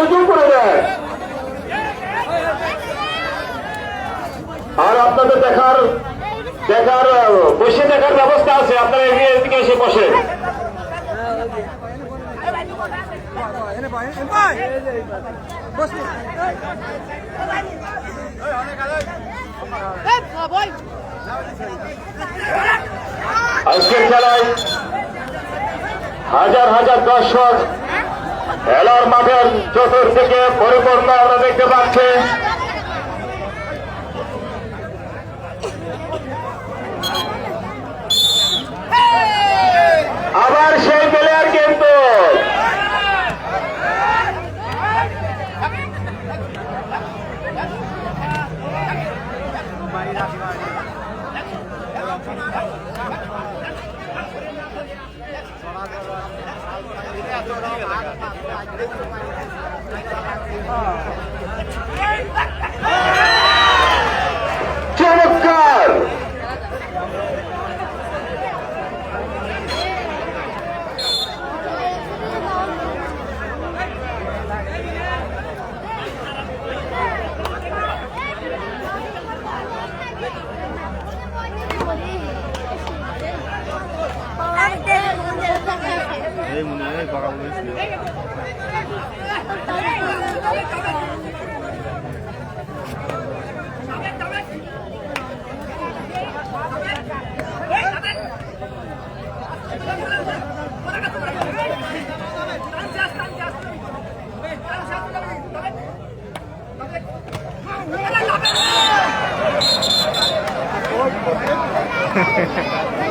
সুযোগ করে দেয়। আর আপনাদের দেখার দেখার, বসে দেখার ব্যবস্থা আছে, আপনারা এগিয়ে এদিকে এসে বসে। আজকের খেলায় হাজার হাজার দর্শক খেলার মাঠের চতুর্দিকে পরিপূর্ণ আমরা দেখতে পাচ্ছি। ハハハハ!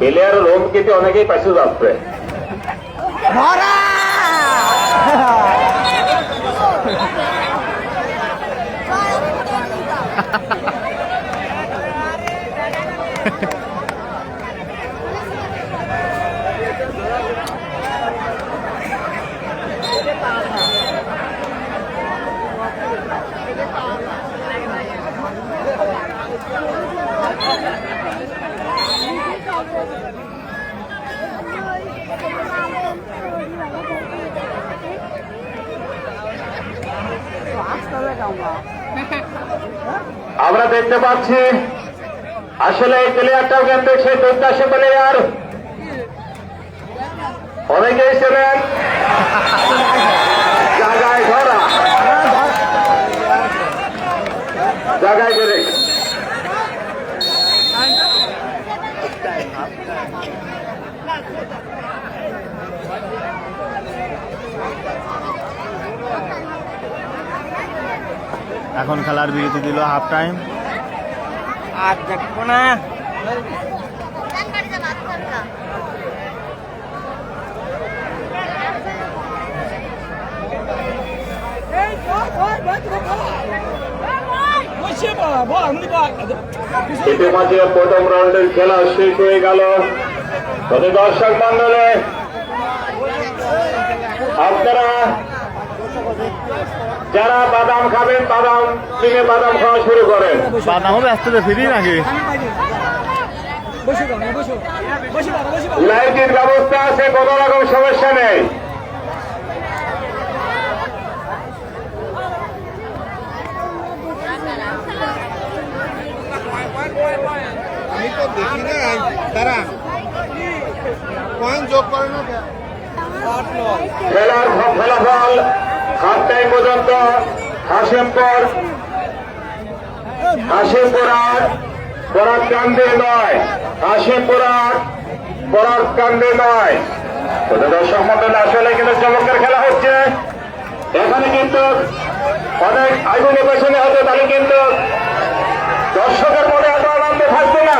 প্লেয়ার রোম কেটে অনেকেই পাশে যাচ্ছে। আমরা দেখতে পাচ্ছি, আসলে এই প্লেয়ারটাও কিন্তু সেই দুর্দাসী প্লেয়ার অনেকেই ছিলেন জায়গায় ধরা। জায়গায় এখন খেলার বিরতি দিল হাফ টাইম আর দেখব না। ইতিমধ্যে প্রথম রাউন্ডের খেলা শেষ হয়ে গেল। তবে দর্শক মন্ডলে আপনারা যারা বাদাম খাবেন বাদাম কিনে বাদাম খাওয়া শুরু করেন। বাদাম হবে আস্তে আস্তে ফিরি নাকি? লাইটের ব্যবস্থা আছে কোনো রকম সমস্যা নেই আমি তো দেখি না তারা পয়েন্ট যোগ করে না খেলার ফ- ফলাফল হাফ টাইম পর্যন্ত হাসিমপুর হাসিমপুর আট পরার কান্দে নয়। হাসিমপুর আট পরার কান্দে নয়। দর্শক মন্ডল, আসলে কিন্তু চমৎকার খেলা হচ্ছে। এখানে কিন্তু অনেক আগুনে পেছনে হতো তাহলে কিন্তু দর্শকের মনে এত আনন্দ থাকবে না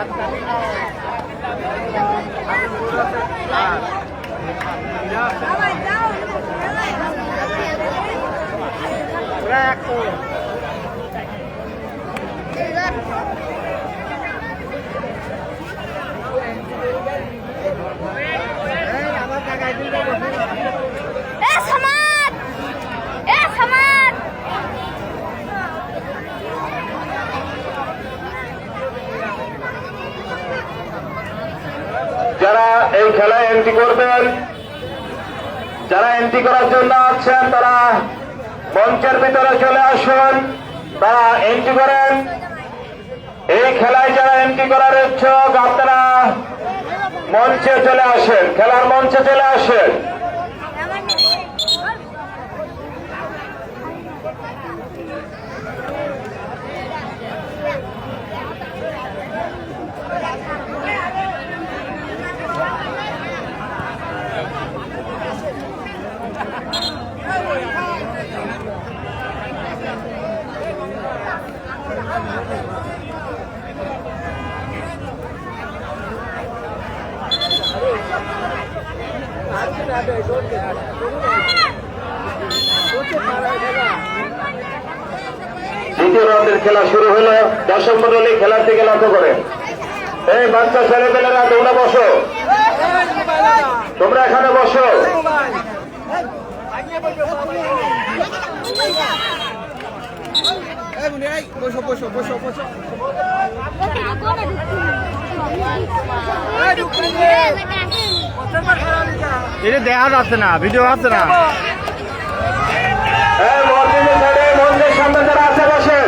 এ সমাজ এ সমাজ যারা এই খেলায় এন্ট্রি করবেন। যারা এন্ট্রি করার জন্য আছেন, তারা মঞ্চের ভিতরে চলে আসুন। তারা এন্ট্রি করেন। এই খেলায় যারা এন্ট্রি করার ইচ্ছুক, আপনারা মঞ্চে চলে আসেন। খেলার মঞ্চে চলে আসেন। দ্বিতীয় রাউন্ডের খেলা শুরু হলো। দশম মন্ডলী খেলার দিকে লক্ষ্য করেন এই বাচ্চা ছেলেপেলেরা তোমরা বসো। তোমরা এখানে বসো। মুনি বসো বসো বসো বসো এটা দেখা যাচ্ছে না, ভিডিও আছে না। মন্দিরের সামনে আছে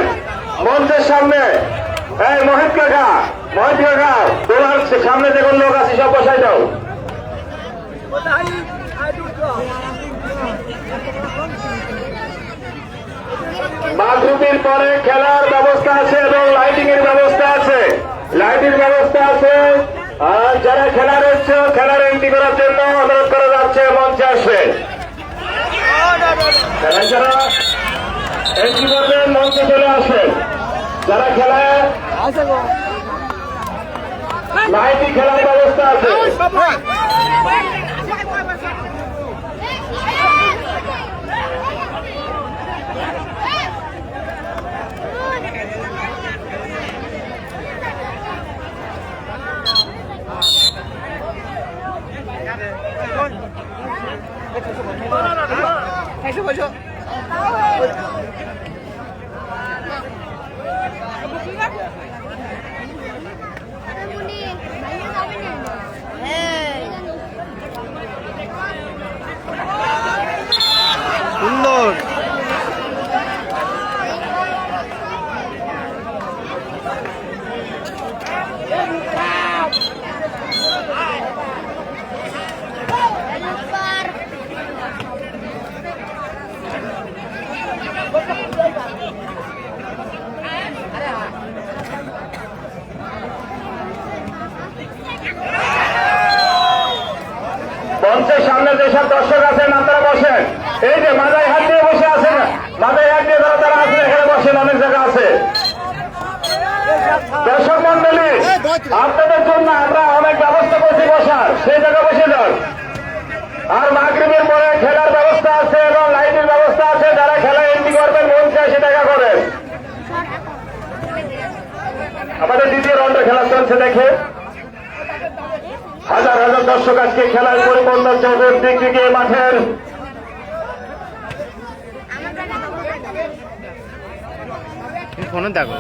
মন্দিরের সামনে। সামনে দেখুন পরে খেলার ব্যবস্থা আছে এবং লাইটিং এর ব্যবস্থা আছে। লাইটিং ব্যবস্থা আছে। আর যারা খেলার রয়েছে, খেলার এন্ট্রি করার জন্য অনুরোধ করা যাচ্ছে, মঞ্চে খেলায় যারা মঞ্চে চলে আসবেন যারা খেলায় খেলার ব্যবস্থা আছে। এসো বসো সুন্দর মঞ্চের সামনে যেসব দর্শক আছেন আপনারা বসেন এই যে মাথায় হাত দিয়ে বসে আছেন মাথায় হাত দিয়ে যারা তারা বসেন অনেক জায়গা আছে। দর্শক মন্ডলী আপনাদের জন্য আমরা অনেক ব্যবস্থা করছি বসার। সেই জায়গায় বসে যান। আর মাগরিবের পরে খেলার ব্যবস্থা আছে এবং লাইটের ব্যবস্থা আছে। যারা খেলা এন্ট্রি করবেন মঞ্চে এসে দেখা করেন। আমাদের দ্বিতীয় রাউন্ডের খেলা চলছে দেখে। হাজার হাজার দর্শক আজকে খেলার জগৎ দিক দিকে মাঠের ফোনে দেখো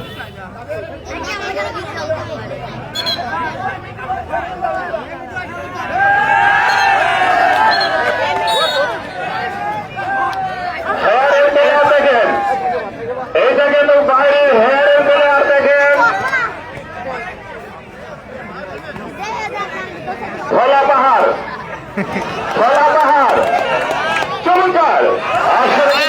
হেয়ার এঙ্গেলে আর দেখেন এইটা কিন্তু বাইরে হেয়ার এঙ্গেলে আর দেখেন ধলা পাহাড় ধলা পাহাড় চমৎকার আসলে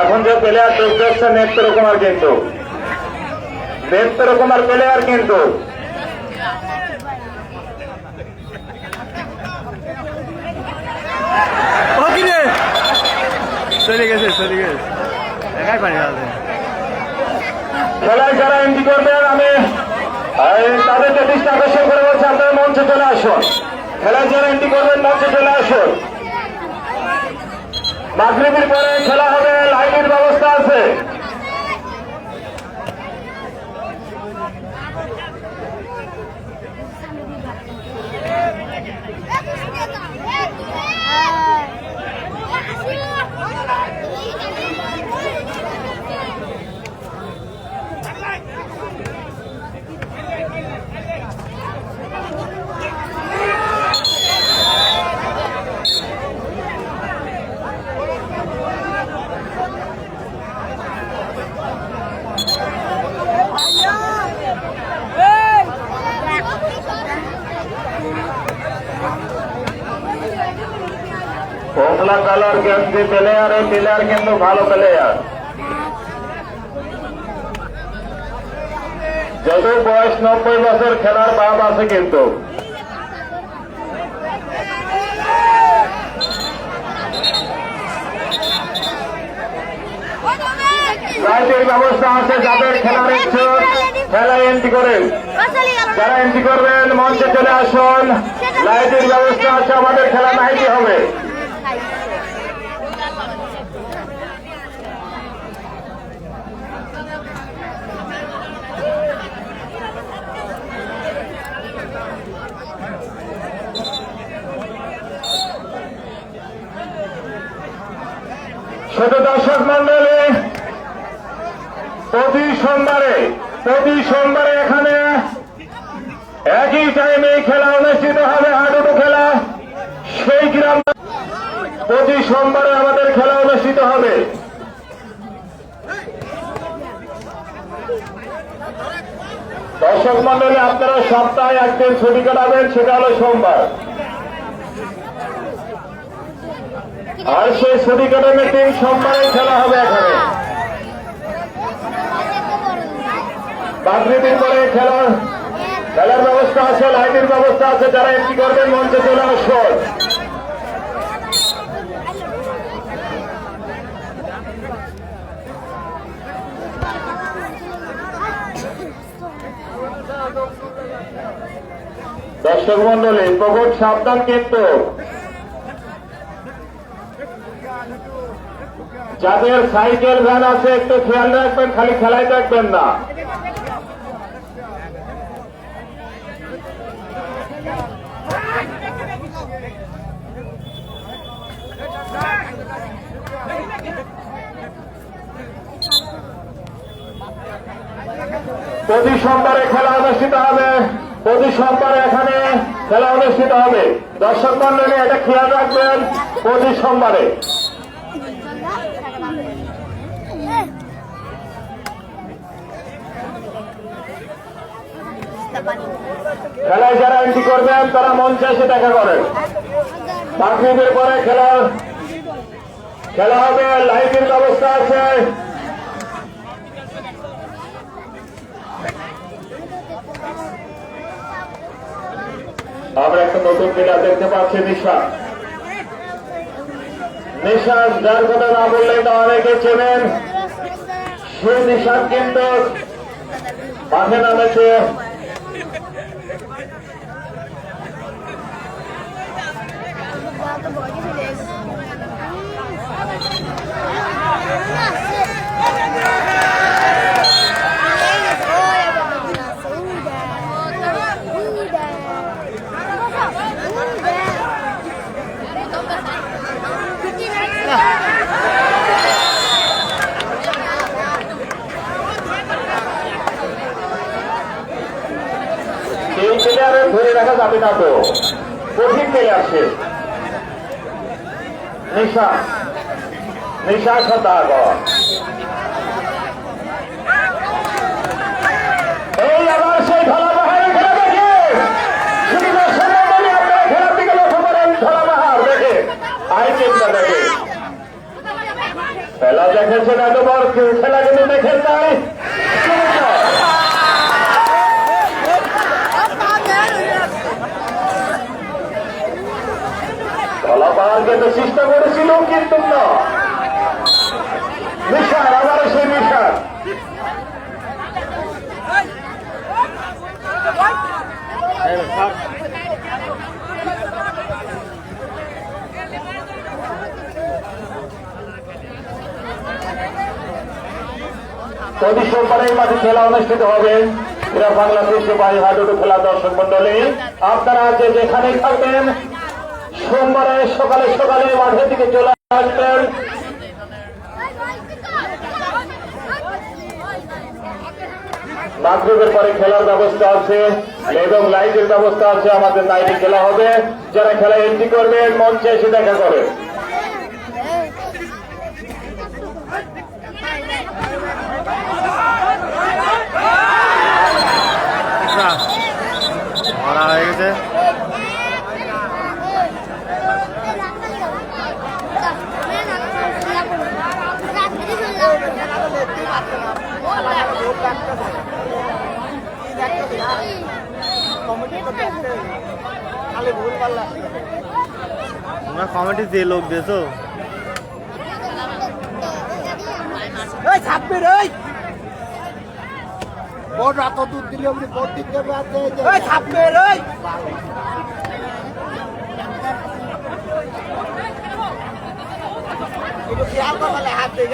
এখন যে প্লেয়ার ঢুকতে হচ্ছে নেত্র কুমার কিন্তু। নেত্র কুমার প্লেয়ার কিন্তু। ও কি রে? চলে গেছে চলে গেছে। একাই পানি আছে খেলায় যারা এন্ট্রি করবেন আমি এই, তাদেরকে দৃষ্টি আকর্ষণ করে বলছি আপনারা মঞ্চে চলে আসুন। খেলায় যারা এন্ট্রি করবেন মঞ্চে চলে আসুন। মাগরিবির পরে খেলা হবে লাইনের ব্যবস্থা আছে। কমলা কালার গেঞ্জি প্লেয়ার এই প্লেয়ার কিন্তু ভালো প্লেয়ার যত বয়স নব্বই বছর, খেলার বাপ আছে কিন্তু। লাইটের ব্যবস্থা আছে, যাদের খেলার ইচ্ছুক খেলায় এন্ট্রি করেন যারা এন্ট্রি করবেন, মঞ্চে চলে আসুন। লাইটের ব্যবস্থা আছে, আমাদের খেলা নাইটি হবে। ছোট দর্শক মন্ডলী, প্রতি সোমবারে প্রতি সোমবারে এখানে একই টাইমে খেলা অনুষ্ঠিত হবে, হাডুডু খেলা। সেই গ্রাম প্রতি সোমবারে আমাদের খেলা অনুষ্ঠিত হবে। দর্শক মন্ডলী, আপনারা সপ্তাহে একদিন ছুটি কাটাবেন, সেটা হলো সোমবার। আর সেই ছুটি কাটানোর দিন সোমবারে খেলা হবে এখানে। বাকরিদিন পরে খেলার খেলার ব্যবস্থা আছে, লাইটের ব্যবস্থা আছে, যারা এন্ট্রি করবেন, মঞ্চে চলে আসুন। দর্শক মন্ডলী প্রকট সাবধান কিন্তু। যাদের সাইকেল ভ্যান আছে, একটু খেয়াল রাখবেন, খালি খেলায় দেখবেন না। প্রতি সোমবারে খেলা অনুষ্ঠিত হবে। প্রতি সোমবারে এখানে খেলা অনুষ্ঠিত হবে। দর্শক মন্ডলী, এটা খেয়াল রাখবেন, প্রতি সোমবারে। খেলায় যারা এন্ট্রি করবেন, তারা মঞ্চে এসে দেখা করেন। চাকরিদের পরে খেলা খেলা হবে, লাইটের ব্যবস্থা আছে। আমরা একটা নতুন প্লেয়ার দেখতে পাচ্ছি নিশা নিশা যার কথা না বললে তা অনেকে চেনেন। সেই নিশান কিন্তু মাঠে নামেছে এই প্লেয়ারের ধরে রাখা যাবে না তো। কঠিন প্লেয়ার সে নিশা নিশা সদাগর। এই আবার সেই ধলাবাহারের খেলা দেখে। শুধু দর্শক মণ্ডলী আপনারা খেলার দিকে লক্ষ্য করেন ধলাবাহার দেখে। আই চিন্তা দেখে। খেলা দেখেছেন এতবার, কেউ খেলা কিন্তু দেখেন নাই। কিন্তু চেষ্টা করেছিল, কিন্তু না। আবারও সেই মিশার প্রতি সোমবারে মাঠে খেলা অনুষ্ঠিত হবে। এরা বাংলাদেশ বাড়ি হাডুডু খেলা দর্শক মন্ডলী আপনারা যে যেখানে থাকবেন সোমবারে সকালে সকালে মাঠের দিকে চলে আসবেন মাগরীবের পরে খেলার ব্যবস্থা আছে, এবং লাইটের ব্যবস্থা আছে, আমাদের নাইটে খেলা হবে। যারা খেলা এন্ট্রি করবেন, মঞ্চে এসে দেখা করে হয়ে গেছে। তোমরা কমেডি যে লোক দিয়েছ এই ছাব্বির এই! বড় রাত দুধ দিলে অমনি বড় দিতে পারছে এই ছাব্বির এই খেয়াল করলে হাত দিই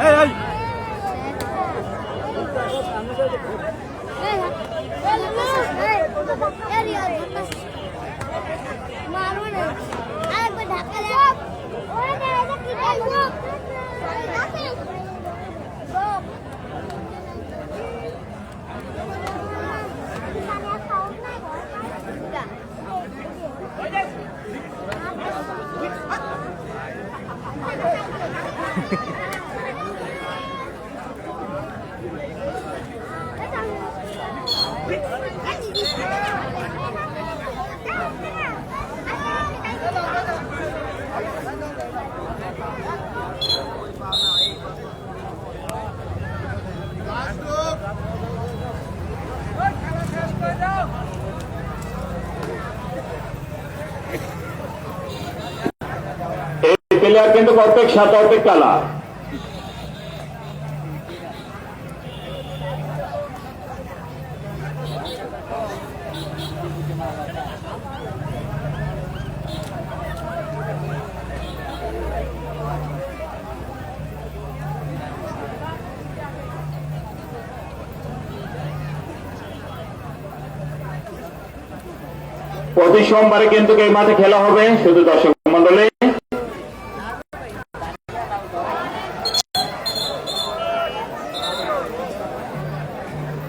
হ্যাঁ এই yeah প্লেয়ার কিন্তু অর্ধেক সাত অর্ধেক কালা প্রতি সোমবারে কিন্তু এই মাঠে খেলা হবে, শুধু দর্শক